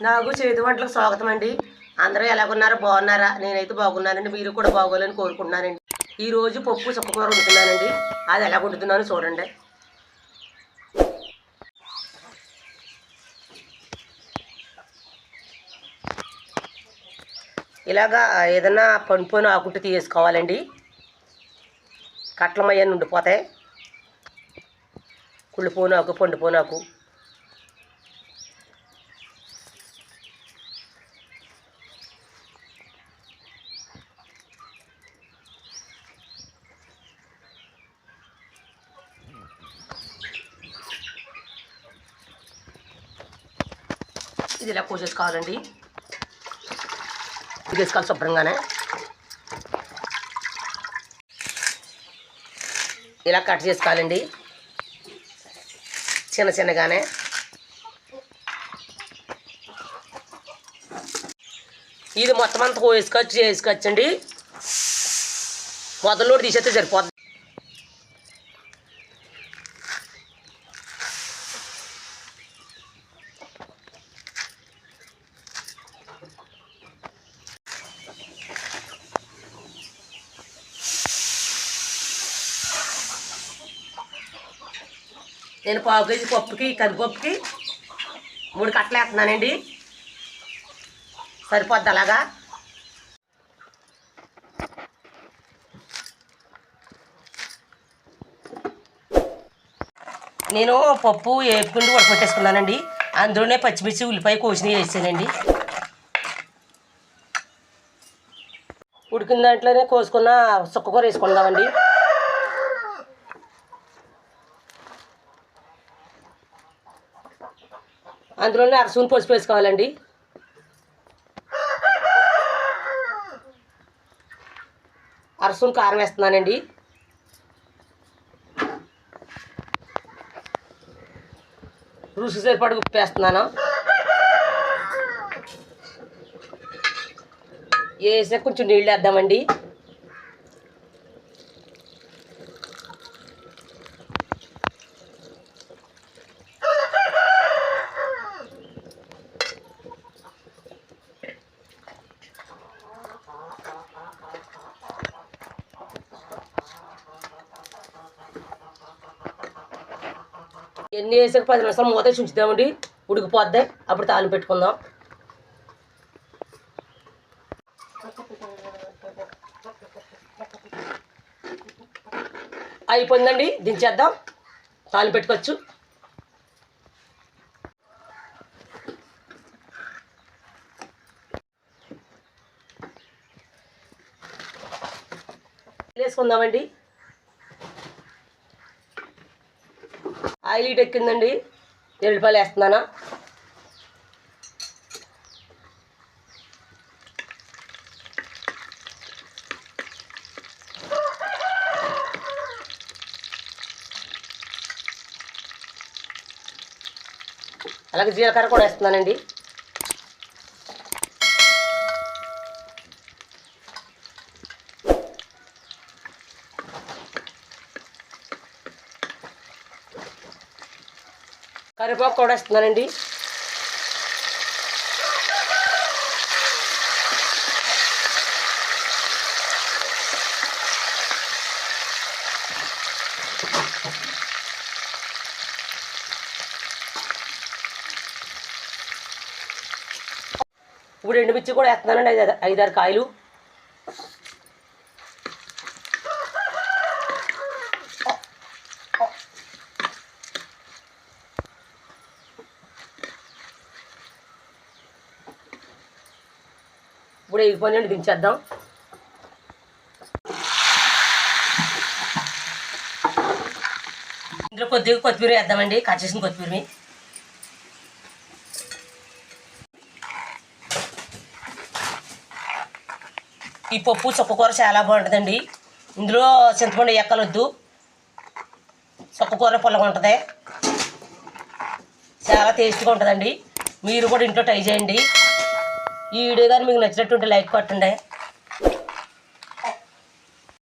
నాకు చేతి వంటలకు స్వాగతం అండి అందరూ ఎలాగున్నారో? బాగున్నారా? నేనైతే బాగున్నానండి. మీరు కూడా బాగోవాలని కోరుకుంటున్నానండి. ఈ రోజు పప్పు చుక్కకూర వండుతున్నానండి. అది ఎలా వండుతున్నానో చూడండి. ఇలాగా ఏదన్నా పండుపోయిన ఆకుంటే తీసుకోవాలండి కట్లమయ్యని ఉండిపోతాయి కుళ్ళిపోనాకు పండుపోనాకు ఇది ఇలా కోసేసుకోవాలండి వేసుకోవాలి శుభ్రంగానే. ఇలా కట్ చేసుకోవాలండి చిన్న చిన్నగానే. ఇది మొత్తం అంతా కోసుకొచ్చి చేసుకొచ్చండి మొదలు తీసేస్తే సరిపోద్ది. నేను పావు కేజీ పప్పుకి కందిపప్పుకి మూడు కట్టలు వేస్తున్నానండి. సరిపోద్ది అలాగా? నేను పప్పు వేపుకుంటూ ఉడకపెట్టేసుకున్నానండి. అందులోనే పచ్చిమిర్చి ఉల్లిపాయ కోసిన వేసానండి. ఉడికిన దాంట్లోనే కోసుకున్న సుక్కకూర వేసుకుందామండి. అందులోనే అరసూని పసుపు వేసుకోవాలండి. అరసూని కారం వేస్తున్నానండి. రుచి సరిపడి ఉప్పు వేస్తున్నాను. వేసే కొంచెం నీళ్ళు వేద్దామండి. ఎన్ని వేసాక పది నిమిషాలు మూత వేసి ఉంచుదామండి ఉడికిపోద్ది. అప్పుడు తాళి పెట్టుకుందాం. అయిపోయిందండి. దించేద్దాం. తాళి పెట్టుకోవచ్చు. వేసుకుందామండి. ఆయిల్ ఎక్కిందండి. ఎల్లిపాయలు వేస్తున్నాను. అలాగే జీలకర్ర కూడా వేస్తున్నానండి. కరివేపాకు కూడా వేస్తున్నానండి. ఇప్పుడు ఎండుమిర్చి కూడా వేస్తున్నానండి ఐదు ఐదారు కాయలు. ఇప్పుడు ఎగిపోయినండి దించేద్దాం. ఇందులో కొద్దిగా కొత్తిమీర వేద్దామండి కట్ చేసిన కొత్తిమీర ఈ పప్పు చుక్కకూర చాలా బాగుంటుందండి. ఇందులో చింతపండు ఎక్కలొద్దు. చుక్కకూర పుల్లగా ఉంటుంది. చాలా టేస్ట్గా ఉంటుందండి. మీరు కూడా ఇంట్లో ట్రై చేయండి. ఈ వీడియో కానీ మీకు నచ్చినట్టుంటే లైక్ కొట్టండి.